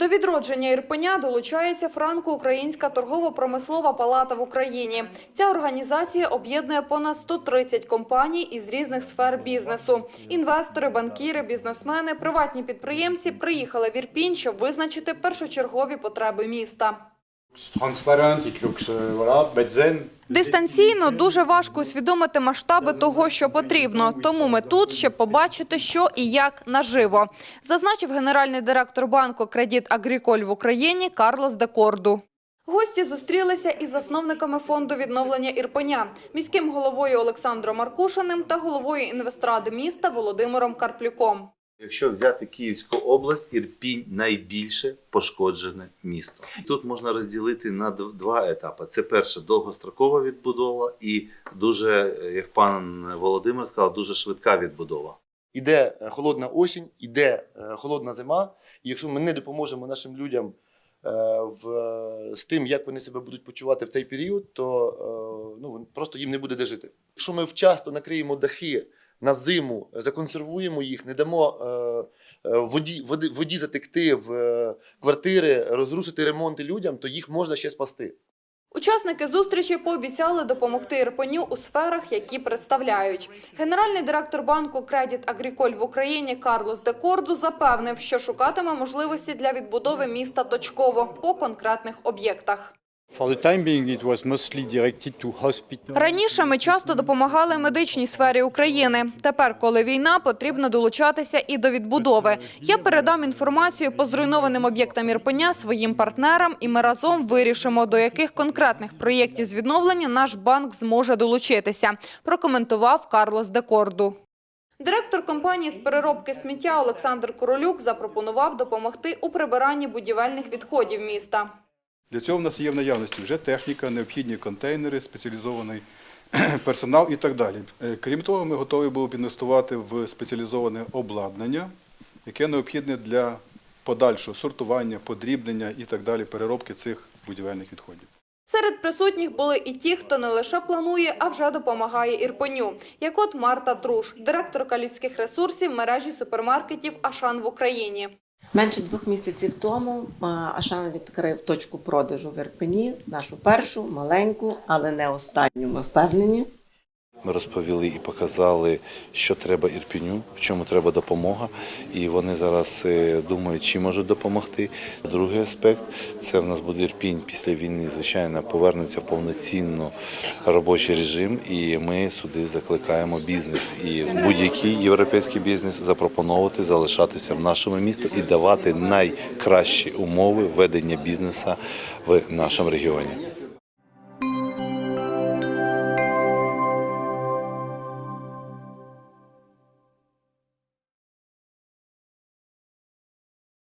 До відродження Ірпеня долучається Франко-Українська торгово-промислова палата в Україні. Ця організація об'єднує понад 130 компаній із різних сфер бізнесу. Інвестори, банкіри, бізнесмени, приватні підприємці приїхали в Ірпінь, щоб визначити першочергові потреби міста. Uh, then Дистанційно дуже важко усвідомити масштаби того, що потрібно. Тому ми тут, щоб побачити, що і як наживо, зазначив генеральний директор банку Кредит Агріколь в Україні Карлос Декорду. Гості зустрілися із засновниками фонду відновлення Ірпеня, міським головою Олександром Маркушиним та головою інвестради міста Володимиром Карплюком. Якщо взяти Київську область, Ірпінь найбільше пошкоджене місто. Тут можна розділити на два етапи. Це перше довгострокова відбудова і дуже, як пан Володимир сказав, дуже швидка відбудова. Іде е, холодна осінь, іде е, холодна зима. І якщо ми не допоможемо нашим людям е, в, з тим, як вони себе будуть почувати в цей період, то ну, просто їм не буде де жити. Якщо ми вчасно накриємо дахи на зиму, законсервуємо їх, не дамо е, е, воді, воді затекти в е, квартири, розрушити ремонти людям, то їх можна ще спасти. Учасники зустрічі пообіцяли допомогти Ірпеню у сферах, які представляють. Генеральний директор банку Кредит Агріколь в Україні Карлос Декорду запевнив, що шукатиме можливості для відбудови міста точково по конкретних об'єктах. Раніше ми часто допомагали медичній сфері України. Тепер, коли війна, потрібно долучатися і до відбудови. Я передам інформацію по зруйнованим об'єктам Ірпеня своїм партнерам, і ми разом вирішимо, до яких конкретних проєктів з відновлення наш банк зможе долучитися. Прокоментував Карлос Декорду. Директор компанії з переробки сміття Олександр Королюк запропонував допомогти у прибиранні будівельних відходів міста. Для цього в нас є в наявності вже техніка, необхідні контейнери, спеціалізований персонал і так далі. Е, Крім того, ми готові були б інвестувати в спеціалізоване обладнання, яке необхідне для подальшого сортування, подрібнення і так далі, переробки цих будівельних відходів. Серед присутніх були і ті, хто не лише планує, а вже допомагає Ірпеню. Як от Марта Труш, директорка людських ресурсів мережі супермаркетів «Ашан» в Україні. Менше двох місяців тому Ашан відкрив точку продажу в Ірпені, нашу першу, маленьку, але не останню. Ми впевнені. Ми розповіли і показали, що треба Ірпіню, в чому треба допомога. І вони зараз е, думають, чи можуть допомогти. Другий аспект це в нас буде Ірпінь після війни, звичайно, повернеться в повноцінно робочий режим. І ми сюди закликаємо бізнес і будь-який європейський бізнес запропонувати залишатися в нашому місті і давати найкращі умови ведення бізнесу в нашому регіоні.